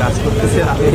কাজ করতেছে আমি